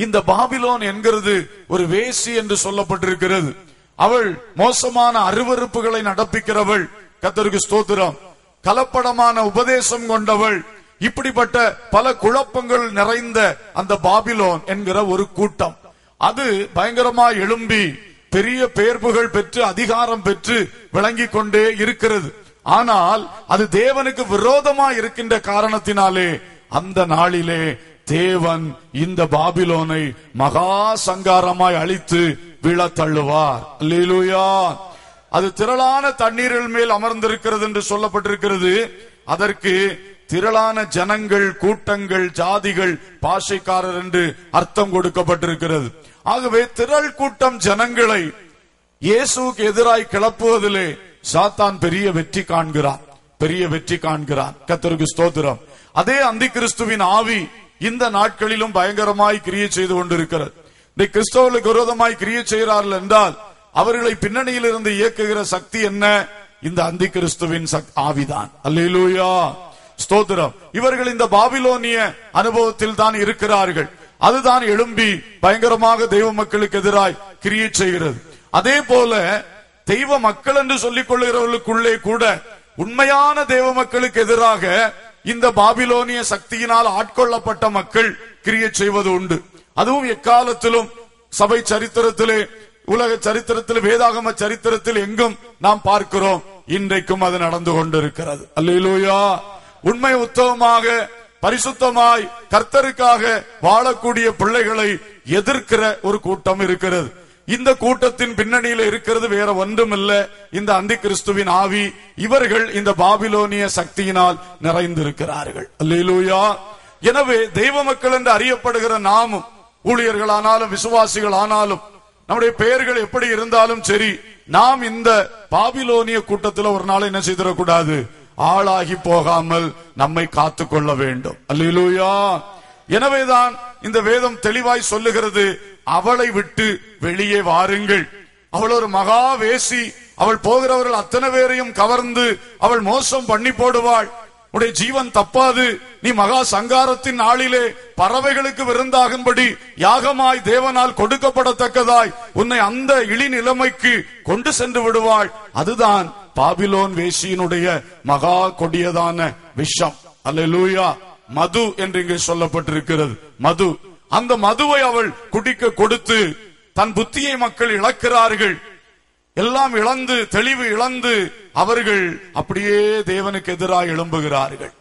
இந்த பாபிலோன் என்கிறது ஒரு வேசி என்று சொல்லப்பட்டிருக்கிறது. அவள் மோசமான அருவருப்புகளை நடப்பிக்கிறவள். கத்தருக்கு ஸ்தோத்திரம். கலப்படமான உபதேசம் கொண்டவள். இப்படிப்பட்ட பல குழப்பங்கள் நிறைந்த அந்த பாபிலோன் என்கிற ஒரு கூட்டம். அது பயங்கரமா எழும்பி பெரிய பெயர்ப்புகள் பெற்று அதிகாரம் பெற்று விளங்கிக் கொண்டே இருக்கிறது. ஆனால் அது தேவனுக்கு விரோதமா இருக்கின்ற காரணத்தினாலே அந்த நாளிலே தேவன் இந்த பாபிலோனை மகா சங்காரமாய் அழித்து விழத் தள்ளுவார் அல்லேலூயா. அது திரளான தண்ணீரில் மேல் அமர்ந்திருக்கிறது என்று சொல்லப்பட்டிருக்கிறது. அதற்கு திரளான ஜனங்கள் கூட்டங்கள் ஜாதிகள் பாஷைக்காரர் என்று அர்த்தம் கொடுக்கப்பட்டிருக்கிறது. ஆகவே திரள் கூட்டம் ஜனங்களை இயேசுக்கு எதிராய் கிளப்புவதிலே சாத்தான் பெரிய வெற்றி காண்கிறான் பெரிய வெற்றி காண்கிறான் கத்தருக்கு ஸ்தோத்திரம். அதே அந்தி கிறிஸ்துவின் ஆவி இந்த நாட்களிலும் பயங்கரமாய் கிரியை செய்து கொண்டிருக்கிறது. இந்த கிறிஸ்தவர்களுக்கு விரோதமாய் கிரியை செய்கிறார்கள் என்றால் அவர்களை பின்னணியில் இருந்து இயக்குகிற சக்தி என்ன? இந்த அந்தி கிறிஸ்துவின் ஆவிதான். அல்லா ஸ்தோத்திரம். இவர்கள் இந்த பாபிலோனிய அனுபவத்தில் தான் இருக்கிறார்கள். அதுதான் எழும்பி பயங்கரமாக தெய்வ மக்களுக்கு எதிராய் கிரியை செய்கிறது. அதே போல தெய்வ மக்கள் என்று சொல்லிக் கொள்ளுகிறவர்களுக்குள்ளே கூட உண்மையான தெய்வ மக்களுக்கு எதிராக இந்த பாபிலோனிய சக்தியினால் ஆட்கொள்ளப்பட்ட மக்கள் கிரிய செய்வது உண்டு. அதுவும் எக்காலத்திலும் சபை சரித்திரத்திலே உலக சரித்திரத்தில் வேதாகம சரித்திரத்தில் எங்கும் நாம் பார்க்கிறோம். இன்றைக்கும் அது நடந்து கொண்டிருக்கிறது. அல்லையிலோயா உண்மை உத்தவமாக பரிசுத்தமாய் கர்த்தருக்காக வாழக்கூடிய பிள்ளைகளை எதிர்க்கிற ஒரு கூட்டம் இருக்கிறது. இந்த கூட்டத்தின் பின்னணியில இருக்கிறது வேற ஒன்றுமில்ல. இந்த அந்தி கிறிஸ்துவின் ஆவி இவர்கள் இந்த பாபிலோனிய சக்தியினால் நிறைந்திருக்கிறார்கள். அல்லா எனவே தெய்வ மக்கள் என்று அறியப்படுகிற நாமும் ஊழியர்களானாலும் விசுவாசிகள் ஆனாலும் நம்முடைய பெயர்கள் எப்படி இருந்தாலும் சரி நாம் இந்த பாபிலோனிய கூட்டத்தில் ஒரு நாள் என்ன செய்திடக்கூடாது? ஆளாகி போகாமல் நம்மை காத்து கொள்ள வேண்டும். அல்லா எனவேதான் இந்த வேதம் தெளிவாய் சொல்லுகிறது. அவளை விட்டு வெளியே வாருங்கள். அவள் ஒரு மகா வேசி. அவள் போகிறவர்கள் அத்தனை பேரையும் கவர்ந்து அவள் மோசம் பண்ணி போடுவாள். உடைய ஜீவன் தப்பாது. நீ மகா சங்காரத்தின் நாளிலே பறவைகளுக்கு விருந்தாகும்படி யாகமாய் தேவனால் கொடுக்கப்படத்தக்கதாய் உன்னை அந்த இழி நிலைமைக்கு கொண்டு சென்று விடுவாள். அதுதான் பாபிலோன் வேசியினுடைய மகா கொடியதான விஷம். அல்லேலூயா. மது என்று இங்கே சொல்லப்பட்டிருக்கிறது. மது. அந்த மதுவை அவள் குடிக்க கொடுத்து தன் புத்தியை மக்கள் இழக்கிறார்கள். எல்லாம் இழந்து தெளிவு இழந்து அவர்கள் அப்படியே தேவனுக்கு எதிராக எழும்புகிறார்கள்.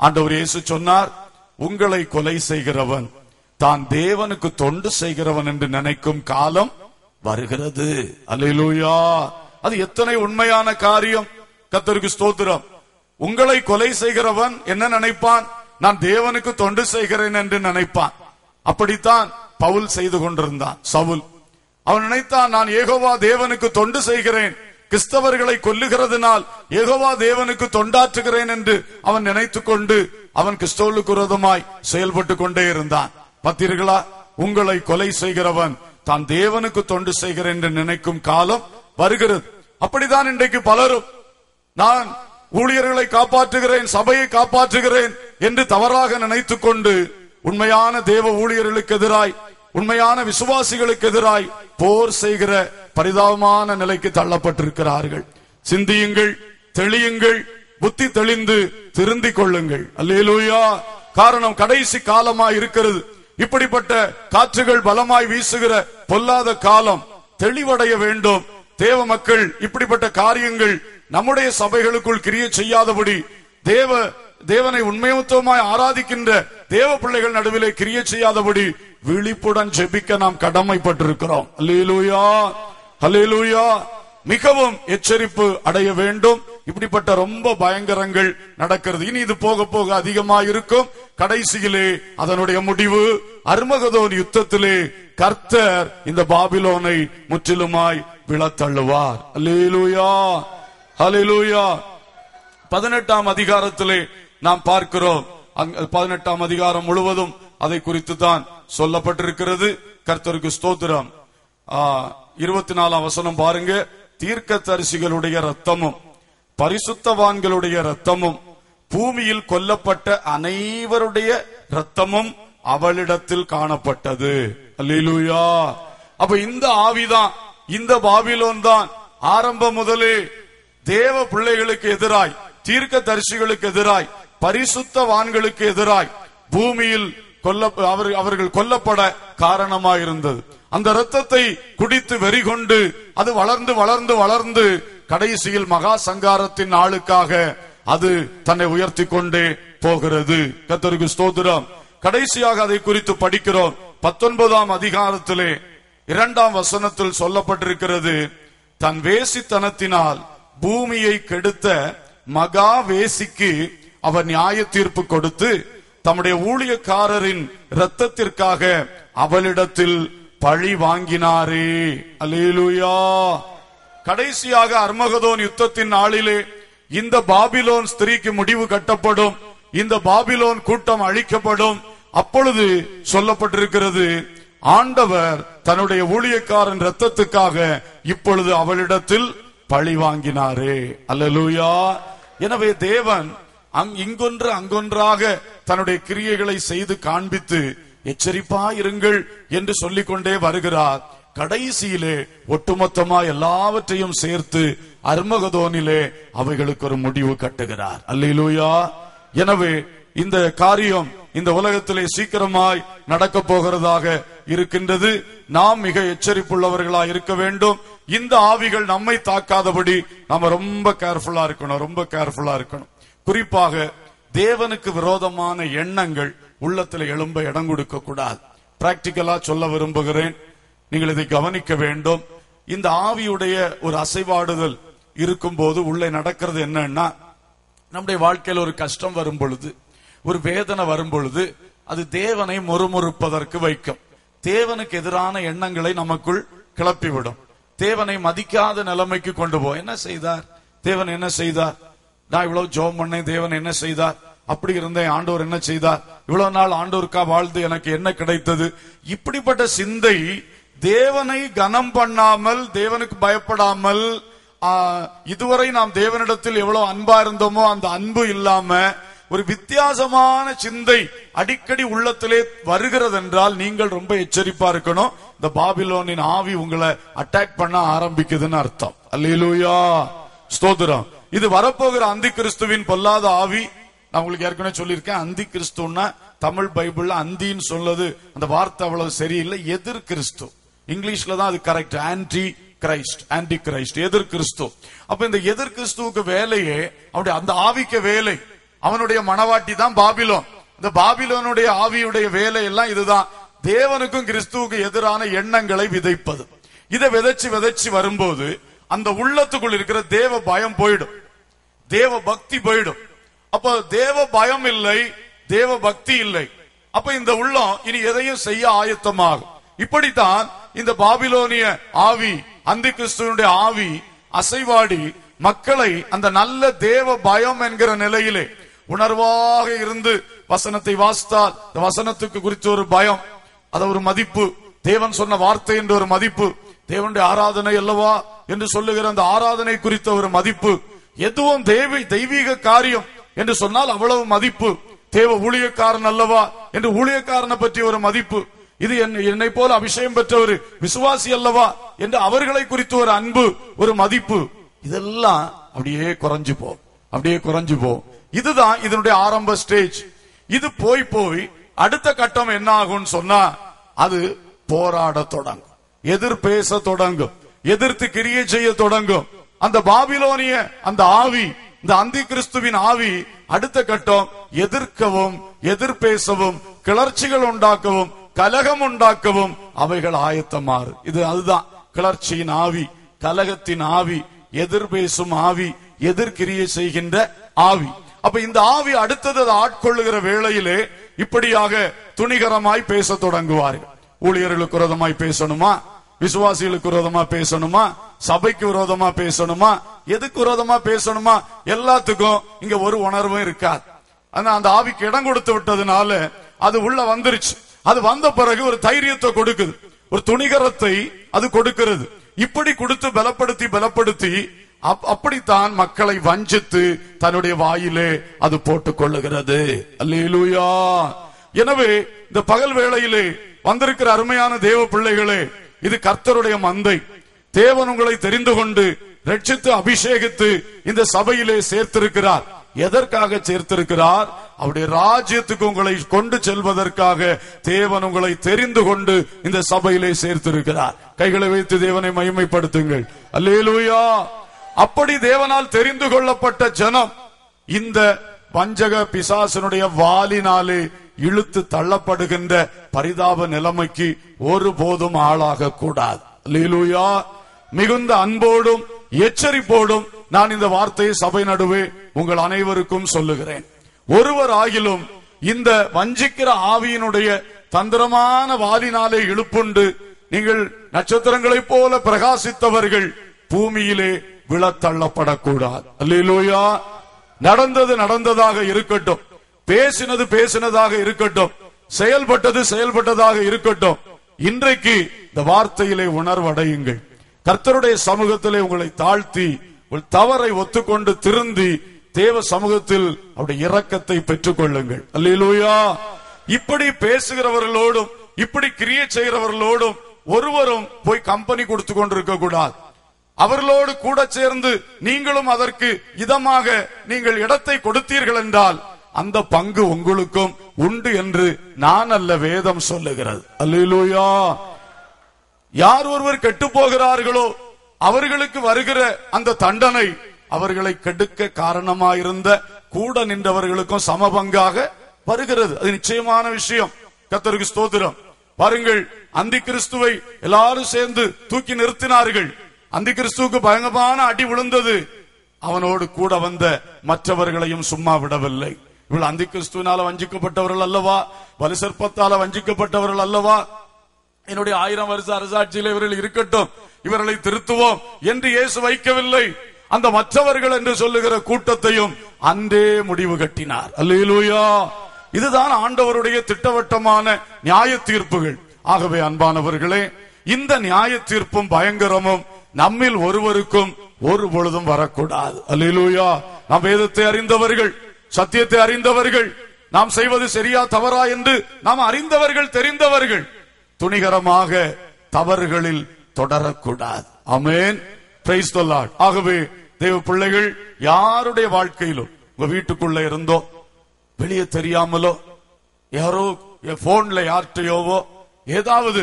ஆண்டவர் இயேசு சொன்னார் உங்களை கொலை செய்கிறவன் தான் தேவனுக்கு தொண்டு செய்கிறவன் என்று நினைக்கும் காலம் வருகிறது. அலையிலூயா அது எத்தனை உண்மையான காரியம்! கத்தருக்கு ஸ்தோத்திரம். உங்களை கொலை செய்கிறவன் என்ன நினைப்பான்? நான் தேவனுக்கு தொண்டு செய்கிறேன் என்று நினைப்பான். அப்படித்தான் பவுல் செய்து கொண்டிருந்தான். சவுல் அவன் நினைத்தான் நான் ஏகோவா தேவனுக்கு தொண்டு செய்கிறேன். கிறிஸ்தவர்களை கொல்லுகிறதுனால் ஏகோவா தேவனுக்கு தொண்டாற்றுகிறேன் என்று அவன் நினைத்துக் கொண்டு அவன் கிறிஸ்தவர்களுக்கு விரோதமாய் செயல்பட்டு கொண்டே இருந்தான். பத்தீர்களா உங்களை கொலை செய்கிறவன் தான் தேவனுக்கு தொண்டு செய்கிறேன் என்று நினைக்கும் காலம் வருகிறது. அப்படிதான் இன்றைக்கு பலரும் நான் ஊழியர்களை காப்பாற்றுகிறேன் சபையை காப்பாற்றுகிறேன் என்று தவறாக நினைத்துக் கொண்டு உண்மையான தேவ ஊழியர்களுக்கு எதிராய் உண்மையான விசுவாசிகளுக்கு எதிராய் போர் செய்கிற பரிதாபமான நிலைக்கு தள்ளப்பட்டிருக்கிறார்கள். சிந்தியுங்கள் தெளியுங்கள் புத்தி தெளிந்து திருந்திக் கொள்ளுங்கள். அல்லேலூயா! காரணம் கடைசி காலமா இருக்கிறது. இப்படிப்பட்ட காற்றுகள் பலமாய் வீசுகிற பொல்லாத காலம் தெளிவடைய வேண்டும். தேவ மக்கள் இப்படிப்பட்ட காரியங்கள் நம்முடைய சபைகளுக்குள் கிரிய செய்யாதபடி தேவ தேவனை உண்மையத்துவமாய் ஆராதிக்கின்ற தேவ பிள்ளைகள் நடுவிலே கிரிய செய்யாதபடி விழிப்புடன் ஜெபிக்க நாம் கடமைப்பட்டிருக்கிறோம். அல்லேலூயா அல்லேலூயா. மிகவும் எச்சரிப்பு அடைய வேண்டும். இப்படிப்பட்ட ரொம்ப பயங்கரங்கள் நடக்கிறது. இனி இது போக போக அதிகமா இருக்கும் கடைசியிலே அதனுடைய முடிவு அருமகதோன் யுத்தத்திலே கர்த்தர் இந்த பாபிலோனை முற்றிலுமாய் விழத்தள்ளுவார். அல்லேலூயா அல்லேலூயா. பதினெட்டாம் அதிகாரத்திலே நாம் பார்க்கிறோம். பதினெட்டாம் அதிகாரம் முழுவதும் அதை குறித்து தான் சொல்லப்பட்டிருக்கிறது. கர்த்தருக்கு ஸ்தோத்திரம். இருபத்தி நாலாம் வசனம் பாருங்க. தீர்க்க தரிசிகளுடைய ரத்தமும் பரிசுத்தவான்களுடைய ரத்தமும் பூமியில் கொல்லப்பட்ட அனைவருடைய ரத்தமும் அவளிடத்தில் காணப்பட்டது. அல்லா அப்ப இந்த ஆவிதான் இந்த பாபிலோன் தான் ஆரம்பம் முதலே தேவ பிள்ளைகளுக்கு எதிராய் தீர்க்க தரிசிகளுக்கு எதிராய் பரிசுத்தவான்களுக்கு எதிராய் பூமியில் கொல்ல அவர் அவர்கள் கொல்லப்பட காரணமாக இருந்தது அந்த இரத்தத்தை குடித்து வெறி கொண்டு அது வளர்ந்து வளர்ந்து வளர்ந்து கடைசியில் மகா சங்காரத்தின் ஆளுக்காக அது தன்னை உயர்த்தி கொண்டே போகிறது. கத்தருக்கு ஸ்தோத்திரம். கடைசியாக அதை குறித்து படிக்கிறோம். பத்தொன்பதாம் அதிகாரத்திலே இரண்டாம் வசனத்தில் சொல்லப்பட்டிருக்கிறது தன் வேசித்தனத்தினால் பூமியை கெடுத்த மகா வேசிக்கு அவர் நியாய தீர்ப்பு கொடுத்து தம்முடைய ஊழியக்காரரின் இரத்தத்திற்காக அவளிடத்தில் பழி வாங்கினாரே. அலேலுயா கடைசியாக அர்மகதோன் யுத்தத்தின் நாளிலே இந்த பாபிலோன் ஸ்திரீக்கு முடிவு கட்டப்படும். இந்த பாபிலோன் கூட்டம் அழிக்கப்படும். அப்பொழுது சொல்லப்பட்டிருக்கிறது ஆண்டவர் தன்னுடைய ஊழியக்காரன் ரத்தத்துக்காக இப்பொழுது அவளிடத்தில் பழி வாங்கினாரே. அல்லேலூயா. எனவே தேவன் அங் இங்கொன்று அங்கொன்றாக தன்னுடைய கிரியைகளை செய்து காண்பித்து எச்சரிப்பா இருங்கள் என்று சொல்லிக் கொண்டே வருகிறார். கடைசியிலே ஒட்டுமொத்தமா எல்லாவற்றையும் சேர்த்து அர்மகதோனிலே அவைகளுக்கு ஒரு முடிவு கட்டுகிறார். அல்லேலூயா! எனவே இந்த காரியம் இந்த உலகத்திலே சீக்கிரமாய் நடக்க போகிறதாக இருக்கின்றது. நாம் மிக எச்சரிப்புள்ளவர்களாக இருக்க வேண்டும். இந்த ஆவிகள் நம்மை தாக்காதபடி நாம ரொம்ப கேர்ஃபுல்லா இருக்கணும் ரொம்ப கேர்ஃபுல்லா இருக்கணும். குறிப்பாக தேவனுக்கு விரோதமான எண்ணங்கள் உள்ளத்துல எழும்ப இடம் கொடுக்க கூடாது. பிராக்டிக்கலா சொல்ல விரும்புகிறேன். நீங்கள் இதை கவனிக்க வேண்டும். இந்த ஆவியுடைய ஒரு அசைவாடுதல் இருக்கும்போது உள்ளே நடக்கிறது என்னன்னா நம்முடைய வாழ்க்கையில் ஒரு கஷ்டம் வரும் பொழுது ஒரு வேதனை வரும் பொழுது அது தேவனை முறுமுறுப்பதற்கு வைக்கும். தேவனுக்கு எதிரான எண்ணங்களை நமக்குள் கிளப்பிவிடும். தேவனை மதிக்காத நிலைமைக்கு கொண்டு போ. என்ன செய்தார்? தேவன் என்ன செய்தார்? நான் இவ்வளவு ஜோம் பண்ணேன் தேவன் என்ன செய்தார்? அப்படி இருந்தேன் ஆண்டோர் என்ன செய்தார்? இவ்வளவு நாள் ஆண்டோருக்கா வாழ்ந்து எனக்கு என்ன கிடைத்தது? இப்படிப்பட்ட சிந்தை தேவனை கனம் பண்ணாமல் தேவனுக்கு பயப்படாமல் இதுவரை நாம் தேவனிடத்தில் எவ்வளவு அன்பா இருந்தோமோ அந்த அன்பு இல்லாம ஒரு வித்தியாசமான சிந்தை அடிக்கடி உள்ளத்திலே வருகிறது என்றால் நீங்கள் ரொம்ப எச்சரிப்பா இருக்கணும். இந்த பாபிலோனின் ஆவி உங்களை அட்டாக் பண்ண ஆரம்பிக்குதுன்னு அர்த்தம். அல்லேலூயா. ஸ்தோத்திரம். இது வரப்போகிற அந்தி கிறிஸ்துவின் பொல்லாத ஆவி. நான் உங்களுக்கு ஏற்கனவே சொல்லியிருக்கேன் அந்தி கிறிஸ்துன்னா தமிழ் பைபிள்ல அந்தின்னு சொல்லுது. அந்த வார்த்தை அவ்வளவு சரியில்லை. எதிர் கிறிஸ்து. இங்கிலீஷ்ல தான் அது correct. Anti Christ. Anti Christ. எதிர் கிறிஸ்து. அப்ப இந்த எதிர் கிறிஸ்துவுக்கு வேலையே அவனுடைய அந்த ஆவிக்க வேலை. அவனுடைய மனவாட்டி தான் பாபிலோன். இந்த பாபிலோனுடைய ஆவியுடைய வேலை எல்லாம் இதுதான். தேவனுக்கும் கிறிஸ்துவுக்கு எதிரான எண்ணங்களை விதைப்பது. இதை விதைச்சு விதைச்சு வரும்போது அந்த உள்ளத்துக்குள் இருக்கிற தேவ பயம் போயிடும். தேவ பக்தி போயிடும். அப்ப தேவ பயம் இல்லை தேவ பக்தி இல்லை அப்ப இந்த உள்ளம் இனி எதையும் செய்ய ஆயத்தமாகும். இப்படித்தான் இந்த பாபிலோனிய ஆவி அந்தி கிறிஸ்துவனுடைய ஆவி அசைவாடி மக்களை அந்த நல்ல தேவ பயம் என்கிற நிலையிலே உணர்வாக இருந்து வசனத்தை வாசித்தால் இந்த வசனத்துக்கு குறித்து ஒரு பயம் அது ஒரு மதிப்பு. தேவன் சொன்ன வார்த்தை என்ற ஒரு மதிப்பு. தேவனுடைய ஆராதனை அல்லவா என்று சொல்லுகிற அந்த ஆராதனை குறித்த ஒரு மதிப்பு. எதுவும் தேவை தெய்வீக காரியம் என்று சொன்னால் அவ்வளவு மதிப்பு. தேவ ஊழியக்காரன் அல்லவா? என்று ஊழியக்காரனை பற்றி ஒரு மதிப்பு. இது என்னை போல அபிஷேகம் பெற்ற ஒரு விசுவாசி அல்லவா? என்று அவர்களை குறித்து ஒரு அன்பு ஒரு மதிப்பு. இதெல்லாம் அப்படியே குறைஞ்சு போ அப்படியே குறைஞ்சு போ. இதுதான் இதனுடைய ஆரம்ப ஸ்டேஜ் இது போய் போய் அடுத்த கட்டம் என்ன ஆகும்னு சொன்னா அது போராட தொடங்கும். எதிர் பேச தொடங்கும். எதிர்த்து கிரியை செய்ய தொடங்கும். அந்த பாபிலோனிய அந்த ஆவி இந்த அந்தி கிறிஸ்துவின் ஆவி அடுத்த கட்டம் எதிர்க்கவும் எதிர் பேசவும் கிளர்ச்சிகள் உண்டாக்கவும் கலகம் உண்டாக்கவும் அவைகள் ஆயத்தமாறு. இது அதுதான். கிளர்ச்சியின் ஆவி கலகத்தின் ஆவி எதிர் பேசும் ஆவி எதிர்கிரியை செய்கின்ற ஆவி. அப்ப இந்த ஆவி அடுத்தது அதை ஆட்கொள்ளுகிற வேளையிலே இப்படியாக துணிகரமாய் பேச தொடங்குவார்கள். ஊழியர்களுக்கு விரோதமாய் பேசணுமா? விசுவாசிகளுக்கு விரோதமா பேசணுமா? சபைக்கு விரோதமா பேசணுமா? எதுக்கு விரோதமா பேசணுமா? எல்லாத்துக்கும் இங்க ஒரு உணர்வும் இருக்காது. ஆனா அந்த ஆவிக்கு இடம் கொடுத்து விட்டதுனால அது உள்ள வந்துருச்சு. அது வந்த பிறகு ஒரு தைரியத்தை கொடுக்குது. ஒரு துணிகரத்தை அது கொடுக்கிறது. இப்படி கொடுத்து பலப்படுத்தி பலப்படுத்தி அப்- அப்படித்தான் மக்களை வஞ்சித்து தன்னுடைய வாயிலே அது போட்டுக் கொள்ளுகிறது. அல்லேலூயா. எனவே இந்த பகல் வேளையிலே வந்திருக்கிற அருமையான தேவ பிள்ளைகளே இது கர்த்தருடைய மந்தை. தேவன் உங்களை தெரிந்து கொண்டு ரட்சித்து அபிஷேகித்து இந்த சபையிலே சேர்த்திருக்கிறார். எதற்காக சேர்த்திருக்கிறார்? அவருடைய ராஜ்யத்துக்கு உங்களை கொண்டு செல்வதற்காக தேவன் உங்களை தெரிந்து கொண்டு இந்த சபையிலே சேர்த்திருக்கிறார். கைகளை வைத்து தேவனை மகிமைப்படுத்துங்கள். அல்லேலூயா! அப்படி தேவனால் தெரிந்து கொள்ளப்பட்ட ஜனம் இந்த வஞ்சக பிசாசனுடைய வாலினாலே இழுத்து தள்ளப்படுகின்ற பரிதாப நிலைமைக்கு ஒருபோதும் ஆளாக கூடாது. அல்லேலூயா. மிகுந்த அன்போடும் எச்சரிப்போடும் நான் இந்த வார்த்தையை சபை நடுவே உங்கள் அனைவருக்கும் சொல்லுகிறேன். ஒருவர் ஆகிலும் இந்த வஞ்சிக்கிற ஆவியினுடைய தந்திரமான வாலினாலே இழுப்புண்டு நீங்கள் நட்சத்திரங்களைப் போல பிரகாசித்தவர்கள் பூமியிலே விழத்தள்ளப்படக்கூடாது. அல்லேலூயா. நடந்தது நடந்ததாக இருக்கட்டும். பேசினது பேசினதாக இருக்கட்டும். செயல்பட்டது செயல்பட்டதாக இருக்கட்டும். இன்றைக்கு இந்த வார்த்தையிலே உணர்வடையுங்கள். கர்த்தருடைய சமூகத்திலே உங்களை தாழ்த்தி தவறை ஒத்துக்கொண்டு திருந்தி தேவ சமூகத்தில் அவருடைய இரக்கத்தை பெற்றுக் கொள்ளுங்கள் அல்லா இப்படி பேசுகிறவர்களோடும் இப்படி கிரியை செய்கிறவர்களோடும் ஒருவரும் போய் கம்பெனி கொடுத்து கொண்டிருக்க கூடாது. அவர்களோடு கூட சேர்ந்து நீங்களும் அதற்கு இதமாக நீங்கள் இடத்தை கொடுத்தீர்கள் என்றால் அந்த பங்கு உங்களுக்கும் உண்டு என்று நான் அல்ல வேதம் சொல்லுகிறது. அல்லா யார் ஒருவர் கெட்டு போகிறார்களோ அவர்களுக்கு வருகிற அந்த தண்டனை அவர்களை கெடுக்க காரணமாயிருந்த கூட நின்றவர்களுக்கும் சமபங்காக வருகிறது. அது நிச்சயமான விஷயம். கத்தருக்கு ஸ்தோத்திரம். பாருங்கள் அந்தி கிறிஸ்துவை எல்லாரும் சேர்ந்து தூக்கி நிறுத்தினார்கள். அந்தி கிறிஸ்துவுக்கு பயங்கரமான அடி விழுந்தது. அவனோடு கூட வந்த மற்றவர்களையும் சும்மா விடவில்லை. இவள் அந்தி கிறிஸ்துவினால வஞ்சிக்கப்பட்டவர்கள் அல்லவா? வலுசற்பத்தால வஞ்சிக்கப்பட்டவர்கள் அல்லவா? என்னுடைய ஆயிரம் வருஷ அரசாட்சியில் இவர்கள் இருக்கட்டும். இவர்களை திருத்துவோம் என்று இயேசு வைக்கவில்லை. அந்த மற்றவர்கள் என்று சொல்லுகிற கூட்டத்தையும் அன்றே முடிவு கட்டினார். அல்லேலூயா! இதுதான் ஆண்டவருடைய திட்டவட்டமான நியாய தீர்ப்புகள் ஆகவே அன்பானவர்களே இந்த நியாய தீர்ப்பும் பயங்கரமும் நம்மில் ஒருவருக்கும் ஒரு பொழுதும் வரக்கூடாது. அல்லேலூயா! நாம் வேதத்தை அறிந்தவர்கள். சத்தியத்தை அறிந்தவர்கள். நாம் செய்வது சரியா தவறா என்று நாம் அறிந்தவர்கள் தெரிந்தவர்கள். துணிகரமாக தவறுகளில் தொடரக்கூடாது. அமேன் பிரைஸ் ஆகவே தேவ பிள்ளைகள் யாருடைய வாழ்க்கையிலும் உங்க வீட்டுக்குள்ள இருந்தோ வெளியே தெரியாமலோ யாரோ போன்ல யார்கிட்டயோவோ ஏதாவது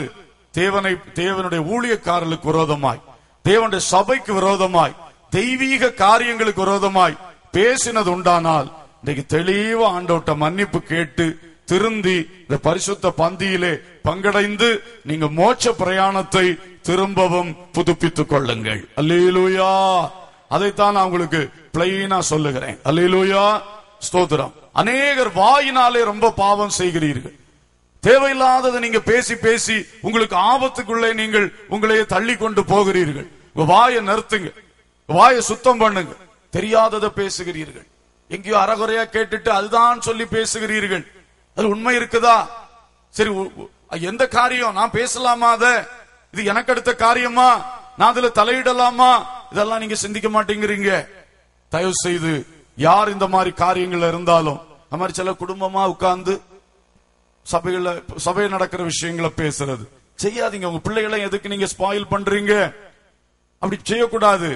தேவனை தேவனுடைய ஊழியக்காரர்களுக்கு விரோதமாய் தேவனுடைய சபைக்கு விரோதமாய் தெய்வீக காரியங்களுக்கு விரோதமாய் பேசினது உண்டானால் இன்னைக்கு தெளிவா ஆண்டவட்ட மன்னிப்பு கேட்டு திருந்தி இந்த பரிசுத்த பந்தியிலே பங்கடைந்து நீங்க மோட்ச பிரயாணத்தை திரும்பவும் புதுப்பித்துக் கொள்ளுங்கள். அல்லேலூயா! அதைத்தான் நான் உங்களுக்கு பிளைனா சொல்லுகிறேன். அல்லேலூயா! ஸ்தோத்திரம். அநேகர் வாயினாலே ரொம்ப பாவம் செய்கிறீர்கள். தேவையில்லாததை நீங்க பேசி பேசி உங்களுக்கு ஆபத்துக்குள்ளே நீங்கள் உங்களையே தள்ளி கொண்டு போகிறீர்கள் வாயை நிறுத்துங்க. வாயை சுத்தம் பண்ணுங்க. தெரியாததை பேசுகிறீர்கள். எங்கேயோ அறகுறையா கேட்டுட்டு அதுதான் சொல்லி பேசுகிறீர்கள். அது உண்மை இருக்குதா? சரி எந்த காரியம்? நான் பேசலாமா அத? இது எனக்கு அடுத்த காரியமா? நான் அதுல தலையிடலாமா? இதெல்லாம் நீங்க சிந்திக்க மாட்டேங்கிறீங்க. தயவு செய்து யார் இந்த மாதிரி காரியங்கள் இருந்தாலும் அந்த மாதிரி சில குடும்பமா உட்கார்ந்து சபையில சபையில் நடக்கிற விஷயங்களை பேசுறது. செய்யாதீங்க. உங்க பிள்ளைகளை எதுக்கு நீங்க ஸ்பாயில் பண்றீங்க? அப்படி செய்யக்கூடாது.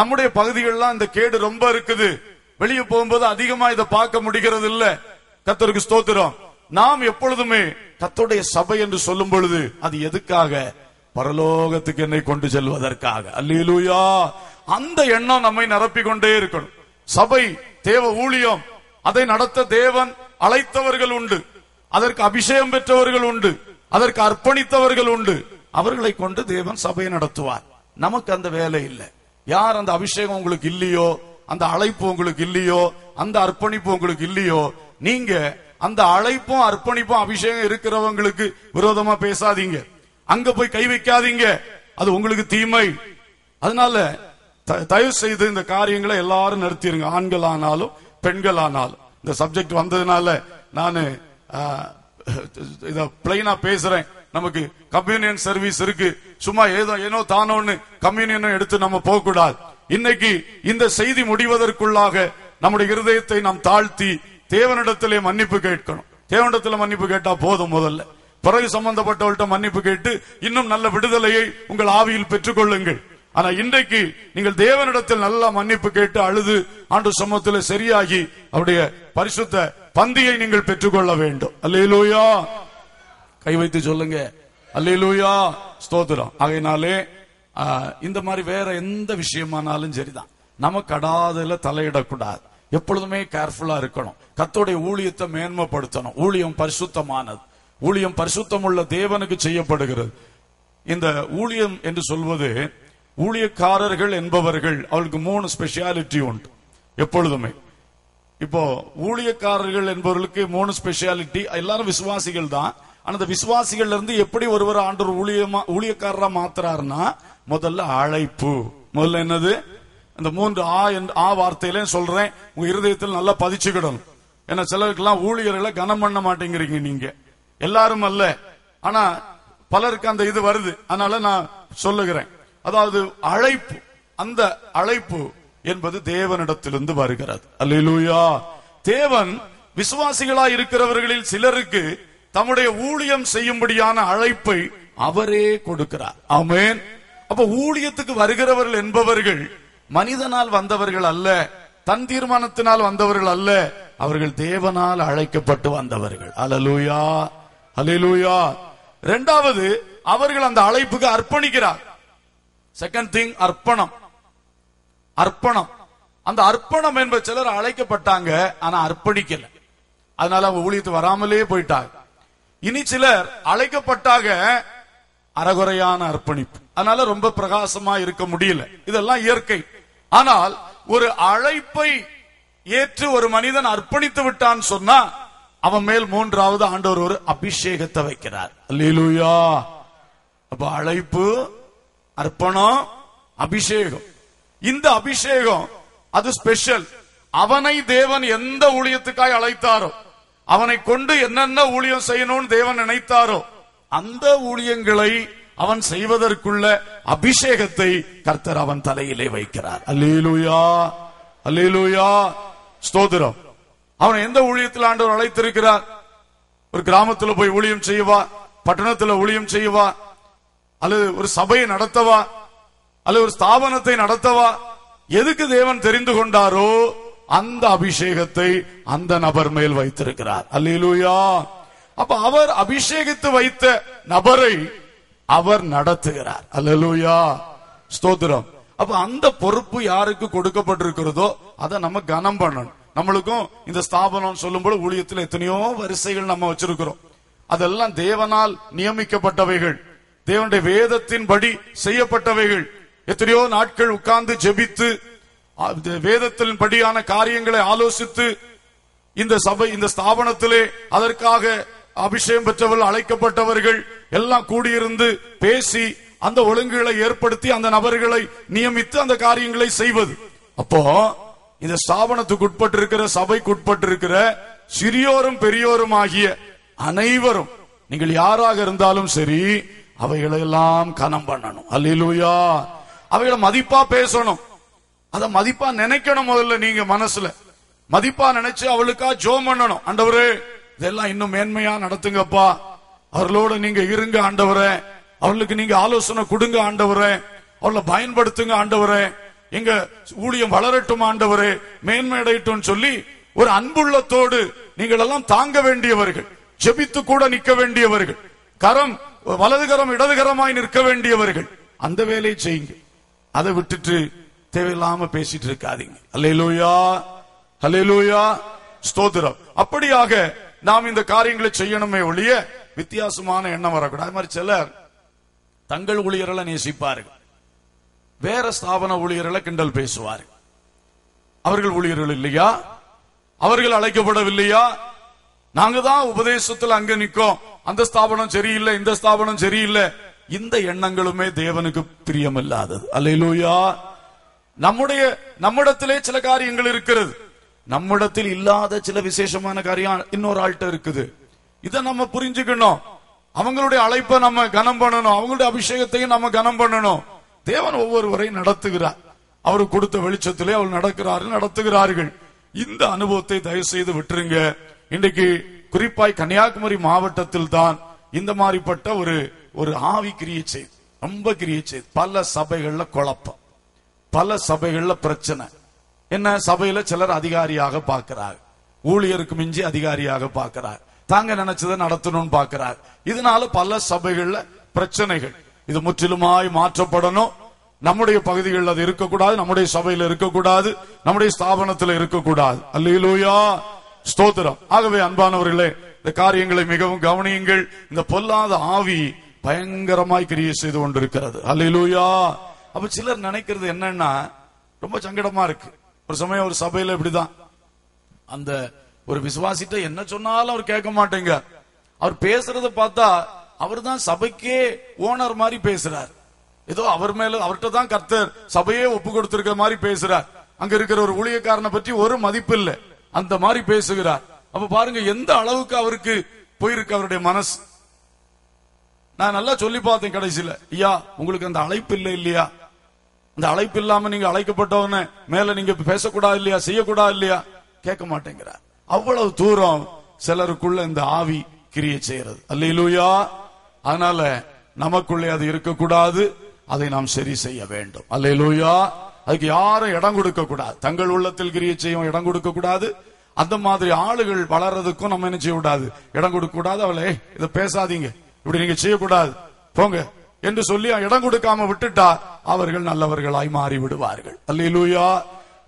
நம்முடைய பகுதிகள்லாம் இந்த கேடு ரொம்ப இருக்குது. வெளியே போகும்போது அதிகமா இதை பார்க்க முடிகிறது இல்ல கத்தருக்கு ஸ்தோத்திரம். நாம் எப்பொழுதுமே கத்தோடைய சபை என்று சொல்லும் பொழுது அது எதுக்காக? பரலோகத்துக்கு என்னை கொண்டு செல்வதற்காக. அல்லூயா அந்த எண்ணம் நம்மை நிரப்பிக்கொண்டே இருக்கணும். சபை தேவ ஊழியம் அதை நடத்த தேவன் அழைத்தவர்கள் உண்டு. அதற்கு அபிஷேகம் பெற்றவர்கள் உண்டு. அதற்கு அர்ப்பணித்தவர்கள் உண்டு. அவர்களை கொண்டு தேவன் சபையை நடத்துவார். நமக்கு அந்த வேலை இல்லை. யார் அந்த அபிஷேகம் உங்களுக்கு இல்லையோ அந்த அழைப்பு உங்களுக்கு இல்லையோ அந்த அர்ப்பணிப்பு உங்களுக்கு இல்லையோ நீங்க அந்த அழைப்பும் அர்ப்பணிப்பும் அபிஷேகம் இருக்கிறவங்களுக்கு விரோதமா பேசாதீங்க. அங்க போய் கை வைக்காதீங்க. அது உங்களுக்கு தீமை. அதனால த- தயவு செய்து இந்த காரியங்களை எல்லாரும் நடத்திருங்க ஆண்கள் ஆனாலும் பெண்கள் ஆனாலும் இந்த சப்ஜெக்ட் வந்ததுனால நானு ஆஹ், இத பிளைனா பேசுறேன். நமக்கு கம்யூனியன் சர்வீஸ் இருக்கு. சும்மா ஏதோ ஏனோ தானோன்னு கம்யூனியன் எடுத்து நம்ம போக கூடாது இன்னைக்கு இந்த செய்தி முடிவதற்குள்ளாக நம்முடைய இருதயத்தை நாம் தாழ்த்தி தேவனிடத்திலே மன்னிப்பு கேட்கணும். தேவனிடத்துல மன்னிப்பு கேட்டா போதும் முதல்ல. பிறகு சம்பந்தப்பட்டவள்கிட்ட மன்னிப்பு கேட்டு இன்னும் நல்ல விடுதலையை உங்கள் ஆவியில் பெற்றுக்கொள்ளுங்கள். ஆனா இன்றைக்கு நீங்கள் தேவனிடத்தில் நல்லா மன்னிப்பு கேட்டு அழுது ஆண்டு சமூகத்தில் சரியாகி அவருடைய பரிசுத்த பந்தியை நீங்கள் பெற்றுக்கொள்ள வேண்டும். அல்லேலூயா. கை வைத்து சொல்லுங்க. அல்லேலூயா. ஸ்தோத்திரம். ஆகையினாலே இந்த மாதிரி வேற எந்த விஷயமானாலும் சரிதான். நமக்கு அடாதுல தலையிடக்கூடாது. எப்பொழுதுமே கேர்ஃபுல்லா இருக்கணும். கத்தோடைய ஊழியத்தை மேன்மைப்படுத்தணும். ஊழியம் பரிசுத்தமானது. ஊழியம் பரிசுத்தமுள்ள தேவனுக்கு செய்யப்படுகிறது. இந்த ஊழியம் என்று சொல்வது ஊழியக்காரர்கள் என்பவர்கள் அவளுக்கு மூணு ஸ்பெஷாலிட்டி உண்டு. எப்பொழுதுமே. இப்போ ஊழியக்காரர்கள் என்பவர்களுக்கு மூணு ஸ்பெஷாலிட்டி எல்லாரும் விசுவாசிகள் தான் ஆனா அந்த விசுவாசிகள் இருந்து எப்படி ஒருவர் ஆண்டவர் ஊழியமா ஊழியக்காரரா மாத்துறாருன்னா முதல்ல அழைப்பு. முதல்ல என்னது? இந்த மூன்று ஆ என்று ஆ வார்த்தையில சொல்றேன். உங்க இருதயத்தில் நல்லா பதிச்சுக்கிடணும். ஏன்னா சிலருக்கெல்லாம் ஊழியர்களை கனம் பண்ண மாட்டேங்கிறீங்க நீங்க. எல்லாரும் அல்ல. ஆனா பலருக்கு அந்த இது வருது. அதனால நான் சொல்லுகிறேன். அதாவது அழைப்பு. அந்த அழைப்பு என்பது தேவனிடத்திலிருந்து வருகிறது. அல்லா தேவன் விசுவாசிகளா இருக்கிறவர்களில் சிலருக்கு தம்முடைய ஊழியம் செய்யும்படியான அழைப்பை அவரே கொடுக்கிறார். ஆமென். அப்ப ஊழியத்துக்கு வருகிறவர்கள் என்பவர்கள் மனிதனால் வந்தவர்கள் அல்ல தன் தீர்மானத்தினால் வந்தவர்கள் அல்ல அவர்கள் தேவனால் அழைக்கப்பட்டு வந்தவர்கள். அலலூயா அலலூயா இரண்டாவது அவர்கள் அந்த அழைப்புக்கு அர்ப்பணிக்கிறார். செகண்ட் திங் அர்ப்பணம். அர்ப்பணம். அந்த அர்ப்பணம் என்ப சிலர் அழைக்கப்பட்டாங்க ஆனா அர்ப்பணிக்கல. அதனால அவங்க ஊழியத்து வராமலே போயிட்டாங்க. இனி சிலர் அழைக்கப்பட்டாக அறகுறையான அர்ப்பணிப்பு. அதனால ரொம்ப பிரகாசமா இருக்க முடியல. இதெல்லாம் இயற்கை. ஆனால் ஒரு அழைப்பை ஏற்று ஒரு மனிதன் அர்ப்பணித்து விட்டான் சொன்னா அவன் மேல் மூன்றாவது ஆண்டவர் ஒரு அபிஷேகத்தை வைக்கிறார். அல்லேலூயா. அப்ப அழைப்பு அர்ப்பணம் அபிஷேகம். இந்த அபிஷேகம் அது ஸ்பெஷல். அவனை தேவன் எந்த ஊழியத்துக்காய் அழைத்தாரோ அவனை கொண்டு என்னென்ன ஊழியம் செய்யணும்னு தேவன் நினைத்தாரோ அந்த ஊழியங்களை அவன் செய்வதற்குள்ள அபிஷேகத்தை கர்த்தர் அவன் தலையிலே வைக்கிறார். அல்லேலூயா அல்லேலூயா. ஸ்தோதிரம் அவன் எந்த ஊழியத்தில் ஆண்டவர் அழைத்திருக்கிறார்? ஒரு கிராமத்துல போய் ஊழியம் செய்வா பட்டணத்துல ஊழியம் செய்வா அல்லது ஒரு சபையை நடத்தவா அல்லது ஒரு ஸ்தாபனத்தை நடத்தவா எதுக்கு தேவன் தெரிந்து கொண்டாரோ அந்த அபிஷேகத்தை அந்த நபர் மேல் வைத்திருக்கிறார். அல்லேலூயா. அப்ப அவர் அபிஷேகித்து வைத்த நபரை அவர் நடத்துகிறார். அல்லலூயா. ஸ்தோத்திரம். அப்ப அந்த பொறுப்பு யாருக்கு கொடுக்கப்பட்டிருக்கிறதோ அதை நம்ம கனம் பண்ணணும். நம்மளுக்கும் இந்த ஸ்தாபனம் சொல்லும்போது ஊழியத்தில் எத்தனையோ வரிசைகள் நம்ம வச்சிருக்கிறோம். அதெல்லாம் தேவனால் நியமிக்கப்பட்டவைகள். தேவனுடைய வேதத்தின்படி செய்யப்பட்டவைகள். எத்தனையோ நாட்கள் உட்கார்ந்து ஜெபித்து வேதத்தின் படியான காரியங்களை ஆலோசித்து இந்த சபை இந்த ஸ்தாபனத்திலே அதற்காக அபிஷேகம் பெற்றவர்கள் அழைக்கப்பட்டவர்கள் எல்லாம் கூடியிருந்து பேசி அந்த ஒழுங்குகளை ஏற்படுத்தி அந்த நபர்களை நியமித்து அந்த காரியங்களை செய்வது. அப்போ இந்த ஸ்தாபனத்துக்கு உட்பட்டிருக்கிற சபைக்கு உட்பட்டிருக்கிற சிறியோரும் பெரியோரும் ஆகிய அனைவரும் நீங்கள் யாராக இருந்தாலும் சரி அவைகளை எல்லாம் கனம் பண்ணணும். அல்லேலூயா! அவைகளை மதிப்பா பேசணும். அத மதிப்பா நினைக்கணும் முதல்ல நீங்க மனசுல. மதிப்பா நினைச்சு அவளுக்கா ஜோம் பண்ணணும். அண்டவரு இதெல்லாம் இன்னும் மேன்மையா நடத்துங்கப்பா. அவர்களோட நீங்க இருங்க ஆண்டவரே. அவர்களுக்கு நீங்க ஆலோசனை கொடுங்க ஆண்டவரே. அவளை பயன்படுத்துங்க ஆண்டவரே. எங்க ஊழியம் வளரட்டும் ஆண்டவரே. மேன்மையடையட்டும் சொல்லி ஒரு அன்புள்ளத்தோடு நீங்கள் எல்லாம் தாங்க வேண்டியவர்கள். ஜெபித்து கூட நிக்க வேண்டியவர்கள். கரம் வலதுகரம் இடதுகரமாய் நிற்க வேண்டியவர்கள். அந்த வேலையை செய்யுங்க. அதை விட்டுட்டு தேவையில்லாம பேசிட்டு இருக்காதீங்க. அல்லேலூயா அல்லேலூயா. ஸ்தோத்திரம். அப்படியாக நாம் இந்த காரியங்களை செய்யணுமே ஒழிய வித்தியாசமான எண்ணம் வரக்கூடாது. அது மாதிரி சிலர் தங்கள் ஊழியர்களை நேசிப்பார்கள். வேற ஸ்தாபன ஊழியர்களை கிண்டல் பேசுவார்கள். அவர்கள் ஊழியர்கள் இல்லையா? அவர்கள் அழைக்கப்படவில்லையா? நாங்க தான் உபதேசத்துல அங்க நிற்கோம் அந்த ஸ்தாபனம் சரியில்லை இந்த ஸ்தாபனம் சரியில்லை. இந்த எண்ணங்களுமே தேவனுக்கு பிரியமில்லாதது. அல்லேலூயா. நம்முடைய நம்மிடத்திலே சில காரியங்கள் இருக்கிறது. நம்மிடத்தில் இல்லாத சில விசேஷமான காரியம் இன்னொரு ஆள்கிட்ட இருக்குது. இதை நம்ம புரிஞ்சுக்கணும். அவங்களுடைய அழைப்பை நம்ம கனம் பண்ணணும். அவங்களுடைய அபிஷேகத்தையும் நம்ம கனம் பண்ணணும். தேவன் ஒவ்வொருவரையும் நடத்துகிறார். அவர் கொடுத்த வெளிச்சத்திலே அவர் நடக்கிறாரு நடத்துகிறார்கள். இந்த அனுபவத்தை தயவு செய்து விட்டுருங்க. இன்றைக்கு குறிப்பாய் கன்னியாகுமரி மாவட்டத்தில் தான் இந்த மாதிரிப்பட்ட ஒரு ஒரு ஆவி கிரியை செய்து ரொம்ப கிரியை செய்து பல சபைகள்ல குழப்பம். பல சபைகள்ல பிரச்சனை. என்ன சபையில சிலர் அதிகாரியாக பார்க்கிறார். ஊழியருக்கு மிஞ்சி அதிகாரியாக பார்க்கிறார். தாங்க நினைச்சதை நடத்தணும்னு பார்க்கிறார். இதனால பல சபைகள்ல பிரச்சனைகள். இது முற்றிலுமாய் மாற்றப்படணும். நம்முடைய பகுதிகளில் அது இருக்கக்கூடாது நம்முடைய சபையில இருக்கக்கூடாது நம்முடைய ஸ்தாபனத்தில் இருக்கக்கூடாது. அல்லேலூயா! ஸ்தோத்திரம். ஆகவே அன்பானவர்களே இந்த காரியங்களை மிகவும் கவனியுங்கள். இந்த பொல்லாத ஆவி பயங்கரமாய் கிரியை செய்து கொண்டிருக்கிறது. அல்லேலூயா! அப்ப சிலர் நினைக்கிறது என்னன்னா ரொம்ப சங்கடமா இருக்கு. ஒரு சமயம் ஒரு சபையில இப்படிதான். அந்த ஒரு விசுவாசிட்ட என்ன சொன்னாலும் அவர் கேட்க மாட்டேங்க. அவர் பேசுறத பார்த்தா அவர் தான் சபைக்கே ஓனர் மாதிரி பேசுறார். ஏதோ அவர் மேல அவர்கிட்ட தான் கர்த்தர் சபையே ஒப்பு கொடுத்திருக்க மாதிரி பேசுறார். அங்க இருக்கிற ஒரு ஊழியக்காரனை பற்றி ஒரு மதிப்பு இல்ல. அந்த மாதிரி பேசுகிறார். அப்ப பாருங்க எந்த அளவுக்கு அவருக்கு போயிருக்கு அவருடைய மனசு. நான் நல்லா சொல்லி பார்த்தேன் கடைசியில. ஐயா உங்களுக்கு அந்த அழைப்பு இல்லை இல்லையா? அந்த அழைப்பு இல்லாம நீங்க அழைக்கப்பட்டவன மேல நீங்க பேசக்கூடாது இல்லையா செய்யக்கூடாது இல்லையா? கேட்க மாட்டேங்கிறார். அவ்வளவு தூரம் சிலருக்குள்ள இந்த ஆவி கிரியை செய்யறது அல்லையிலூயா அதனால நமக்குள்ளே அது இருக்கக்கூடாது. அதை நாம் சரி செய்ய வேண்டும். அல்லையிலூயா அதுக்கு யாரும் இடம் கொடுக்க கூடாது தங்கள் உள்ளத்தில் கிரியை செய்யும் இடம் கொடுக்க கூடாது அந்த மாதிரி ஆளுகள் வளர்றதுக்கும் நம்ம என்ன செய்யக்கூடாது? இடம் கொடுக்க கூடாது அவளே இதை பேசாதீங்க. இப்படி நீங்க செய்யக்கூடாது. போங்க. என்று சொல்லி இடம் கொடுக்காம விட்டுட்டா அவர்கள் நல்லவர்களாய் மாறி விடுவார்கள் அல்லா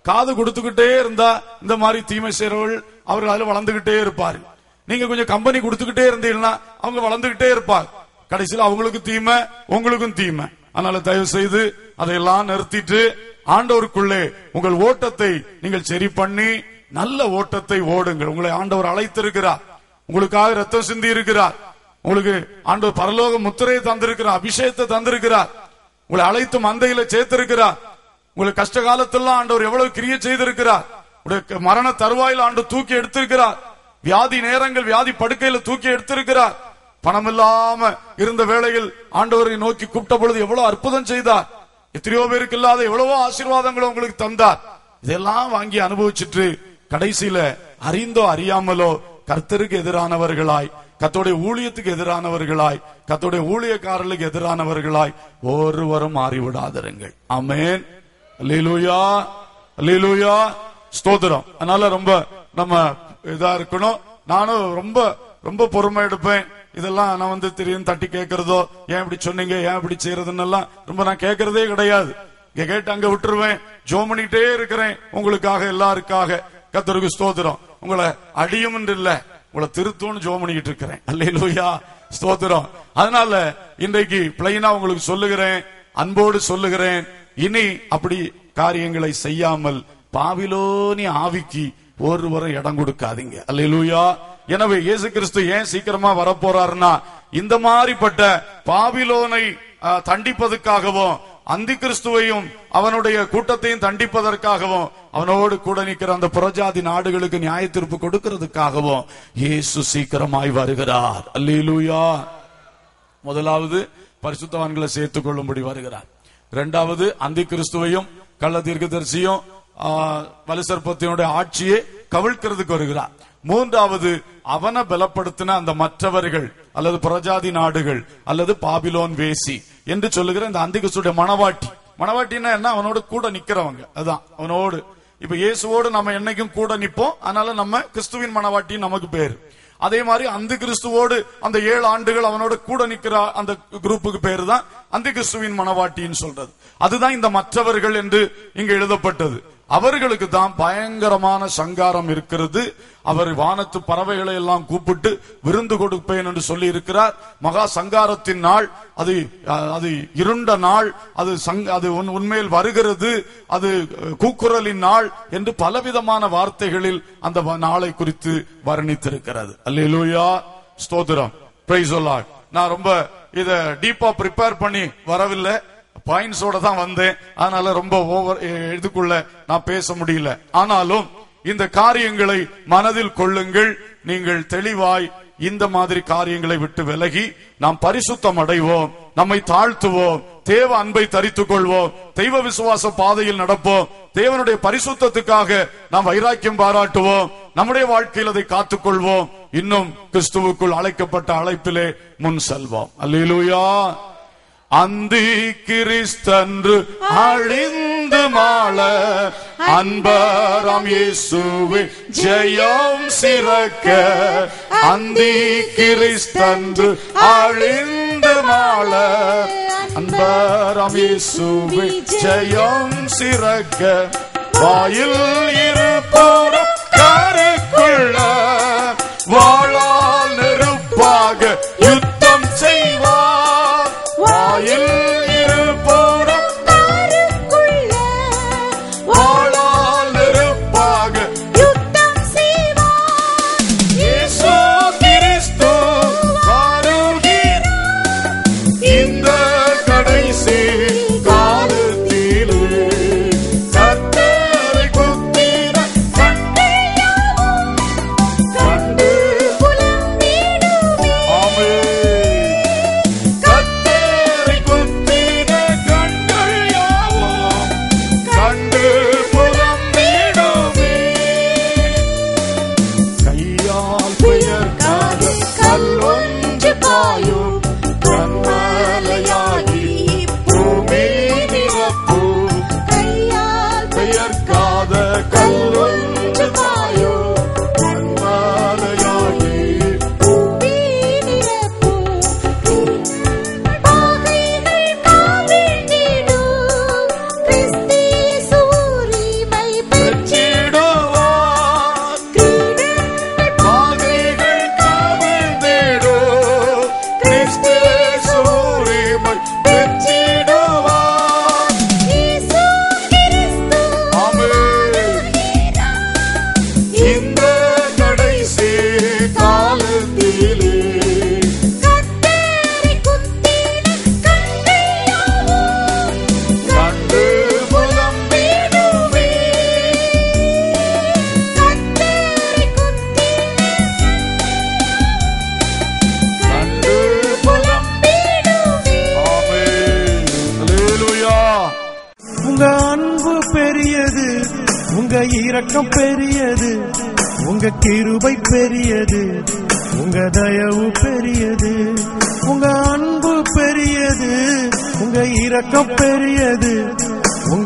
காது கொடுத்துக்கிட்டே இருந்தா இந்த மாதிரி தீமை செய்றவர்கள் அவர்கள் அதுல வளர்ந்துகிட்டே இருப்பார்கள். நீங்க கொஞ்சம் கம்பெனி கொடுத்துக்கிட்டே இருந்தீங்கன்னா அவங்க வளர்ந்துகிட்டே இருப்பாங்க. கடைசியில் அவங்களுக்கு தீமை உங்களுக்கும் தீமை. அதனால தயவு செய்து அதையெல்லாம் நிறுத்திட்டு ஆண்டவருக்குள்ளே உங்கள் ஓட்டத்தை நீங்கள் சரி பண்ணி நல்ல ஓட்டத்தை ஓடுங்கள். உங்களை ஆண்டவர் அழைத்திருக்கிறார். உங்களுக்காக ரத்தம் சிந்தி இருக்கிறார் உங்களுக்கு ஆண்டவர் பரலோக முத்திரையை தந்திருக்கிறார் அபிஷேகத்தை தந்திருக்கிறார். உங்களை அழைத்து மந்தையில சேர்த்திருக்கிறார். உங்களுக்கு கஷ்ட காலத்தெல்லாம் ஆண்டவர் எவ்வளவு கிரிய செய்திருக்கிறார். உடைய மரண தருவாயில் ஆண்டு தூக்கி எடுத்திருக்கிறார். வியாதி நேரங்கள் வியாதி படுக்கையில தூக்கி எடுத்திருக்கிறார். பணம் இல்லாம இருந்த வேளையில் ஆண்டவரை நோக்கி கூப்பிட்ட பொழுது எவ்வளவு அற்புதம் செய்தார். எத்தனையோ பேருக்கு இல்லாத எவ்வளவோ ஆசீர்வாதங்களை உங்களுக்கு தந்தார். இதெல்லாம் வாங்கி அனுபவிச்சுட்டு கடைசியில அறிந்தோ அறியாமலோ கர்த்தருக்கு எதிரானவர்களாய் கத்தோடைய ஊழியத்துக்கு எதிரானவர்களாய் கத்தோடைய ஊழியக்காரர்களுக்கு எதிரானவர்களாய் ஒருவரும் மாறிவிடாதிருங்கள். அமேன் அல்லேலூயா அல்லேலூயா ஸ்தோத்திரம். அதனால ரொம்ப நம்ம இதா இருக்கணும். நானும் ரொம்ப ரொம்ப பொறுமை எடுப்பேன். இதெல்லாம் நான் வந்து தெரியும் தட்டி கேட்கறதோ ஏன் இப்படி சொன்னீங்க ஏன் இப்படி செய்யறதுன்னு எல்லாம் ரொம்ப நான் கேட்கறதே கிடையாது. இங்க கேட்டு அங்க விட்டுருவேன். ஜோ பண்ணிட்டே இருக்கிறேன். உங்களுக்காக எல்லாருக்காக. கத்தருக்கு ஸ்தோத்திரம். உங்களை அடியும் இல்லை. உங்களை திருத்தம்னு ஜோம் பண்ணிக்கிட்டு இருக்கிறேன். அல்லேலூயா ஸ்தோத்திரம். அதனால இன்றைக்கு பிளைனா உங்களுக்கு சொல்லுகிறேன் அன்போடு சொல்லுகிறேன். இனி அப்படி காரியங்களை செய்யாமல் பாவிலோனி ஆவிக்கு ஒருவரை இடம் கொடுக்காதீங்க. அல்லேலூயா. எனவே இயேசு கிறிஸ்து ஏன் சீக்கிரமா வரப்போறாருன்னா இந்த மாதிரிப்பட்ட பாவிலோனை தண்டிப்பதற்காகவும் அந்தி கிறிஸ்துவையும் அவனுடைய கூட்டத்தையும் தண்டிப்பதற்காகவும் அவனோடு கூட நிற்கிற அந்த புறஜாதி நாடுகளுக்கு நியாய தீர்ப்பு கொடுக்கிறதுக்காகவும் இயேசு சீக்கிரமாய் வருகிறார். அல்லூயா முதலாவது பரிசுத்தவான்களை சேர்த்துக் கொள்ளும்படி வருகிறார். இரண்டாவது அந்தி கிறிஸ்துவையும் கள்ள தீர்க்கதரிசியும் வலுசற்பத்தினுடைய ஆட்சியை கவிழ்க்கிறதுக்கு வருகிறார். மூன்றாவது அவனை பலப்படுத்தின அந்த மற்றவர்கள் அல்லது புறஜாதி நாடுகள் அல்லது பாபிலோன் வேசி என்று சொல்லுகிற இந்த அந்திகிறிஸ்துடைய மணவாட்டி மணவாட்டின்னா என்ன? அவனோட கூட நிக்கிறவங்க. அதான். அவனோடு. இப்ப இயேசுவோடு நம்ம என்னைக்கும் கூட நிப்போம். அதனால நம்ம கிறிஸ்துவின் மணவாட்டி நமக்கு பேரு. அதே மாதிரி அந்த கிறிஸ்துவோடு அந்த ஏழு ஆண்டுகள் அவனோட கூட நிக்கிற அந்த குரூப்புக்கு பேரு தான் அந்த கிறிஸ்துவின் மனவாட்டின்னு சொல்றது. அதுதான் இந்த மற்றவர்கள் என்று இங்க எழுதப்பட்டது. அவர்களுக்கு தான் பயங்கரமான சங்காரம் இருக்கிறது. அவர் வானத்து பறவைகளை எல்லாம் கூப்பிட்டு விருந்து கொடுப்பேன் என்று சொல்லி இருக்கிறார் மகா சங்காரத்தின் நாள். அது அது இருண்ட நாள். அது சங்- அது உண்மையில் வருகிறது. அது கூக்குரலின் நாள் என்று பலவிதமான வார்த்தைகளில் அந்த வ- நாளை குறித்து வர்ணித்திருக்கிறது. அல்லா ஸ்தோத்திரம். நான் ரொம்ப இத டீப்பா ப்ரிப்பேர் பண்ணி வரவில்லை. பாயிண்ட்ஸோட தான் வந்தேன். அதனால ரொம்ப ஓவர் இதுக்குள்ள நான் பேச முடியல. ஆனாலும் இந்த காரியங்களை மனதில் கொள்ளுங்கள். நீங்கள் தெளிவாய் இந்த மாதிரி காரியங்களை விட்டு விலகி நாம் பரிசுத்தம் அடைவோம். நம்மை தாழ்த்துவோம். தேவ அன்பை தரித்துக் கொள்வோம். தெய்வ விசுவாச பாதையில் நடப்போம். தேவனுடைய பரிசுத்தத்துக்காக நாம் வைராக்கியம் பாராட்டுவோம். நம்முடைய வாழ்க்கையில் அதை காத்துக் கொள்வோம் இன்னும் கிறிஸ்துவுக்குள் அழைக்கப்பட்ட அழைப்பிலே முன் செல்வோம். அல்லூயா அந்தி கிறிஸ்தன்று அழிந்து மாள. அன்பராம் இயேசுவே ஜெயம் சிறக்க. அந்தி கிறிஸ்தன்று அழிந்து மாள. அன்பராம் இயேசுவே ஜெயம் சிறக்க. வாயில் இருப்போரும் கருக்குள்ள வா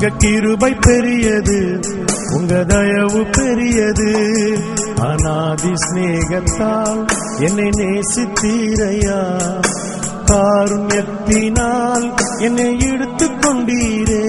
உங்க கிருபை பெரியது உங்க தயவு பெரியது. அநாதி சிநேகத்தால் என்னை நேசித்தீரையா? காருண்யத்தினால் என்னை எடுத்து கொண்டீரே